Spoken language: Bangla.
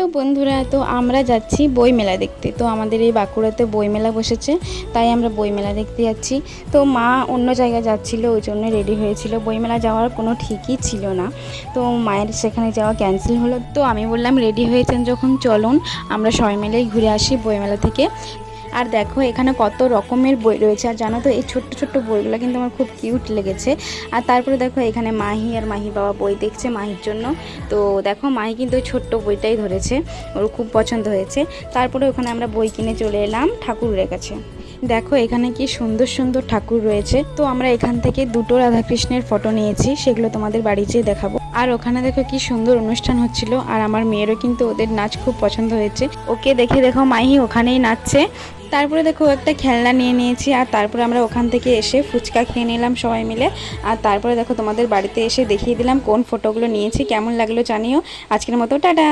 হ্যালো বন্ধুরা, তো আমরা যাচ্ছি বই মেলা দেখতে। তো আমাদের এই বাঁকুড়াতে বই মেলা বসেছে, তাই আমরা বই মেলা দেখতে যাচ্ছি। তো মা অন্য জায়গায় যাচ্ছিল, ওই জন্য রেডি হয়েছিল। বই মেলা যাওয়ার কোনো ঠিকই ছিল না। তো মায়ের সেখানে যাওয়া ক্যান্সেল হলো। তো আমি বললাম রেডি হয়েছেন যখন, চলুন, আমরা সবাই মিলেই ঘুরে আসি বইমেলা থেকে। আর দেখো, এখানে কত রকমের বই রয়েছে। আর জানো তো, এই ছোট্ট ছোট্ট বইগুলো কিন্তু আমার খুব কিউট লেগেছে। আর তারপরে দেখো, এখানে মাহি আর মাহি বাবা বই দেখছে মাহির জন্য। তো দেখো, মাহি কিন্তু ওই ছোট্ট বইটাই ধরেছে। ওর খুব পছন্দ হয়েছে। তারপরে ওখানে আমরা বই কিনে চলে এলাম ঠাকুরের কাছে। দেখো, এখানে কি সুন্দর সুন্দর ঠাকুর রয়েছে। তো আমরা এখান থেকে দুটো রাধাকৃষ্ণের ফটো নিয়েছি, সেগুলো তোমাদের বাড়িতে দেখাবো। আর ওখানে দেখো, কি সুন্দর অনুষ্ঠান হচ্ছিল। আর আমার মেয়েরও কিন্তু ওদের নাচ খুব পছন্দ হয়েছে। ওকে দেখে দেখো, মাহি ওখানেই নাচছে। তারপরে দেখো একটা খেলনা নিয়ে নিয়েছি, আর তারপরে আমরা ওখান থেকে এসে ফুচকা খেয়ে নিলাম সবাই মিলে। আর তারপরে দেখো তোমাদের বাড়িতে এসে দেখিয়ে দিলাম কোন ফটোগুলো নিয়েছি, কেমন লাগল জানিও। আজকের মতো, টাটা!